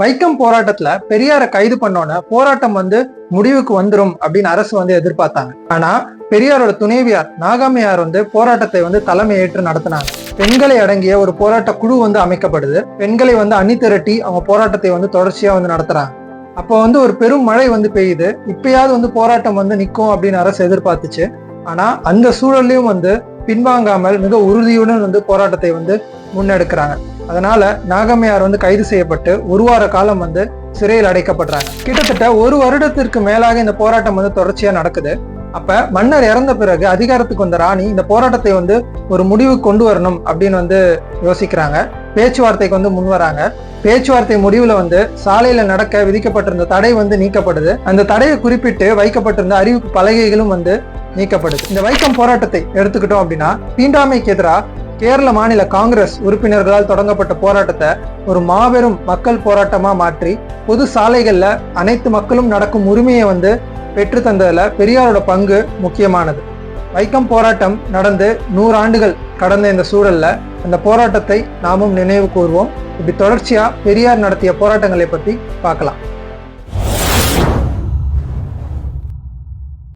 வைக்கம் போராட்டத்துல பெரியாரை கைது பண்ணோன்னே போராட்டம் வந்து முடிவுக்கு வந்துடும் அப்படின்னு அரசு வந்து எதிர்பார்த்தாங்க. ஆனா பெரியாரோட துணைவியார் நாகாமையார் வந்து போராட்டத்தை வந்து தலைமை ஏற்று நடத்தினாங்க. பெண்களை அடங்கிய ஒரு போராட்ட குழு வந்து அமைக்கப்படுது. பெண்களை வந்து அணி திரட்டி அவங்க போராட்டத்தை வந்து தொடர்ச்சியா வந்து நடத்துறாங்க. அப்போ வந்து ஒரு பெரும் மழை வந்து பெய்யுது. இப்பயாவது வந்து போராட்டம் வந்து நிற்கும் அப்படின்னு அரசு எதிர்பார்த்துச்சு. ஆனா அந்த சூழல்லையும் வந்து பின்வாங்காமல் மிக உறுதியுடன் வந்து போராட்டத்தை வந்து முன்னெடுக்கிறாங்க. அதனால நாகம்மையார் வந்து கைது செய்யப்பட்டு ஒரு வார காலம் வந்து சிறையில் அடைக்கப்படுறாங்க கிட்டத்தட்ட ஒரு வருடத்திற்கு மேலாக இந்த போராட்டம் வந்து தொடர்ச்சியா நடக்குது. அப்ப மன்னர் இறந்த பிறகு அதிகாரத்துக்கு வந்த ராணி இந்த போராட்டத்தை வந்து ஒரு முடிவு கொண்டு வரணும் அப்படின்னு வந்து யோசிக்கிறாங்க. பேச்சுவார்த்தைக்கு வந்து முன் வராங்க. பேச்சுவார்த்தை முடிவுல வந்து சாலையில நடக்க விதிக்கப்பட்டிருந்த தடை வந்து நீக்கப்படுது. அந்த தடையை குறிப்பிட்டு வைக்கப்பட்டிருந்த அறிவிப்பு பலகைகளும் வந்து நீக்கப்படுது. இந்த வைக்கம் போராட்டத்தை எடுத்துக்கிட்டோம் அப்படின்னா தீண்டாமைக்கு எதிராக கேரள மாநில காங்கிரஸ் உறுப்பினர்களால் தொடங்கப்பட்ட போராட்டத்தை ஒரு மாபெரும் மக்கள் போராட்டமா மாற்றி பொது சாலைகள்ல அனைத்து மக்களும் நடக்கும் உரிமையை வந்து பெற்று தந்ததுல பெரியாரோட பங்கு முக்கியமானது. வைக்கம் போராட்டம் நடந்து நூறு ஆண்டுகள் கடந்த இந்த சூழல்ல அந்த போராட்டத்தை நாமும் நினைவு கூர்வோம். இப்படி தொடர்ச்சியா பெரியார் நடத்திய போராட்டங்களை பத்தி பார்க்கலாம்.